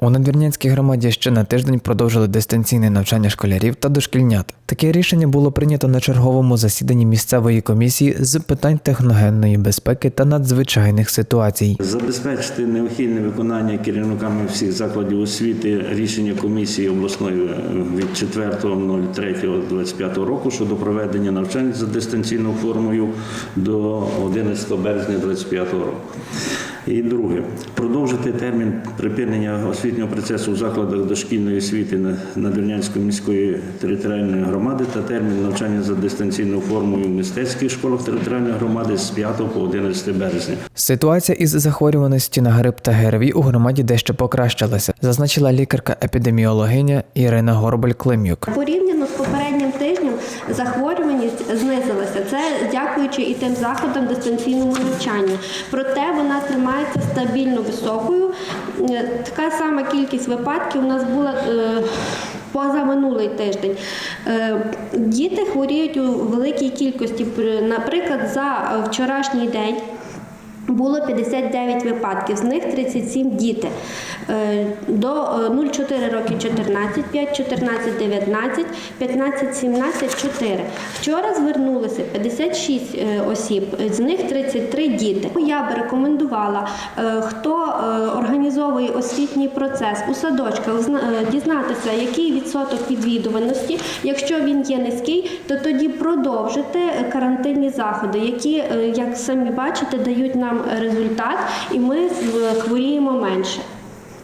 У надвірнянській громаді ще на тиждень продовжили дистанційне навчання школярів та дошкільнят. Таке рішення було прийнято на черговому засіданні місцевої комісії з питань техногенної безпеки та надзвичайних ситуацій. Забезпечити необхідне виконання керівниками всіх закладів освіти рішення комісії обласної е, від 4.03.25 року щодо проведення навчань за дистанційною формою до 11 березня 2025 року. І друге, продовжити термін припинення освітнього процесу в закладах дошкільної освіти на- Надвірнянської міської територіальної громади та термін навчання за дистанційною формою в мистецьких школах територіальної громади з 5 по 11 березня. Ситуація із захворюваності на грип та ГРВІ у громаді дещо покращилася, зазначила лікарка-епідеміологиня Ірина Горбаль-Климюк. Порівняно з попереднім тижнем захворюваність знизилася. Це дякуючи і тим заходам дистанційному навчанню. Проте вона тримається стабільно високою. Е, Така сама кількість випадків у нас була. е, Поза минулий тиждень Е, діти хворіють у великій кількості. Наприклад, за вчорашній день було 59 випадків, з них 37 діти. Е, До е, 0,4 роки 14, 5, 14, 19, 15, 17, 4. Вчора звернулися 56 е, осіб, з них 33 діти. Я би рекомендувала, е, хто е, організовує освітній процес у садочках, зна- е, дізнатися, який відсоток відвідуваності. Якщо він є низький, то тоді продовжити е, карантинні заходи, які, е, як самі бачите, дають нам результат, і ми е, хворіємо менше.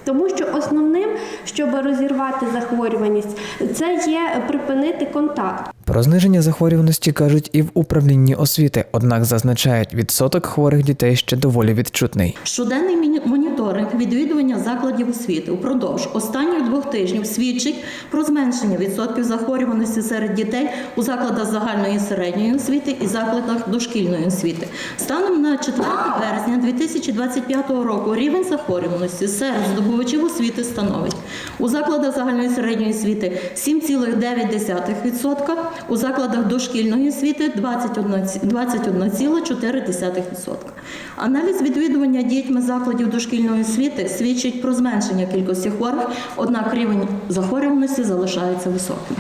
Тому що основним, щоб розірвати захворюваність, це є припинити контакт. Про зниження захворюваності кажуть і в управлінні освіти, однак зазначають, відсоток хворих дітей ще доволі відчутний. Щоденний моніторинг відвідування закладів освіти упродовж останніх двох тижнів свідчить про зменшення відсотків захворюваності серед дітей у закладах загальної середньої освіти і закладах дошкільної освіти. Станом на 4 березня 2025 року рівень захворюваності серед здобувачів освіти становить у закладах загальної середньої освіти 7,9%, у закладах дошкільної освіти 21 21,4%. Аналіз відвідування дітьми закладів дошкільної освіти свідчить про зменшення кількості хворих, однак рівень захворюваності залишається високим.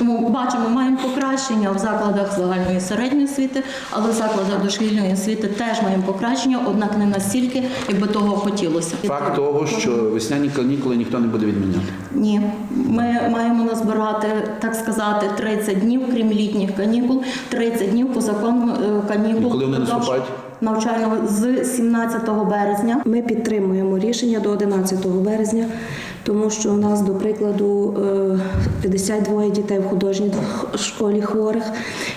Тому бачимо, маємо покращення в закладах загальної середньої освіти, але в закладах дошкільної освіти теж маємо покращення, однак не настільки, як би того хотілося. Факт того, що весняні канікули ніхто не буде відміняти. Ні, ми маємо назбирати, так сказати, 30 днів, крім літніх канікул, 30 днів по закону е, канікул. Коли вони наступають? Навчального з 17 березня. Ми підтримуємо рішення до 11 березня, тому що у нас, до прикладу, е, 52 дітей в художній школі хворих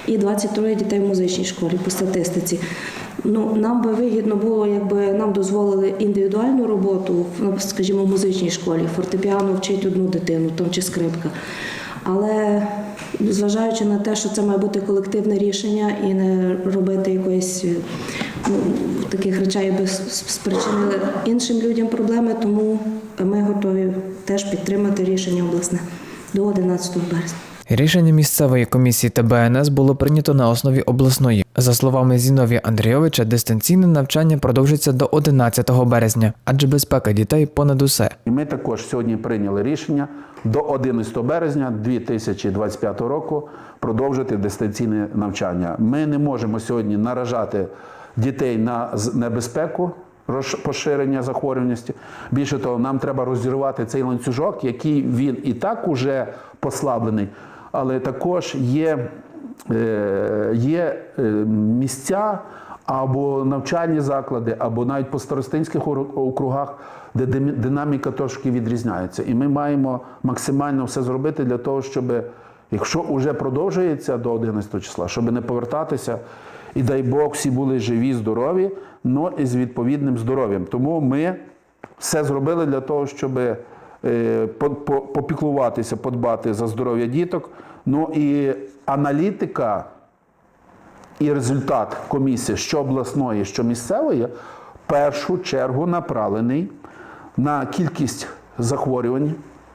і 23 дітей в музичній школі по статистиці. Ну, нам би вигідно було, якби нам дозволили індивідуальну роботу, ну, скажімо, в музичній школі, фортепіано вчить одну дитину там, чи скрипка. Але зважаючи на те, що це має бути колективне рішення і не робити якоїсь е, таких речей, би спричинили іншим людям проблеми, тому ми готові теж підтримати рішення обласне до 11 березня. Рішення місцевої комісії та БНС було прийнято на основі обласної. За словами Зіновія Андрійовича, дистанційне навчання продовжиться до 11 березня, адже безпека дітей понад усе. І ми також сьогодні прийняли рішення до 11 березня 2025 року продовжити дистанційне навчання. Ми не можемо сьогодні наражати дітей на небезпеку поширення захворюваності. Більше того, нам треба розірвати цей ланцюжок, який він і так уже послаблений, але також є, е, є е, місця або навчальні заклади, або навіть по старостинських округах, де динаміка трошки відрізняється. І ми маємо максимально все зробити для того, щоб, якщо вже продовжується до 11 числа, щоб не повертатися. І дай Бог, всі були живі, здорові, але і з відповідним здоров'ям. Тому ми все зробили для того, щоб е, по- по- попіклуватися, подбати за здоров'я діток. Ну і аналітика і результат комісії, що обласної, що місцевої, в першу чергу направлений на кількість захворювань.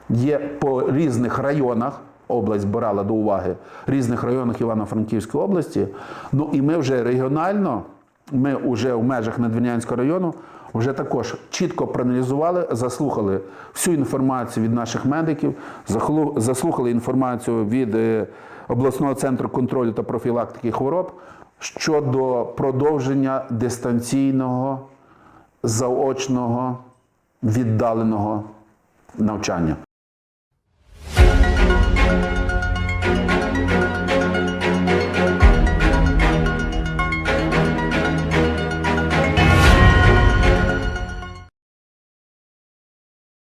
Є по різних районах. Область брала до уваги різних районах Івано-Франківської області. Ну і ми вже регіонально, ми вже в межах Надвірнянського району вже також чітко проаналізували, заслухали всю інформацію від наших медиків, заслухали інформацію від е, обласного центру контролю та профілактики хвороб щодо продовження дистанційного, заочного, віддаленого навчання.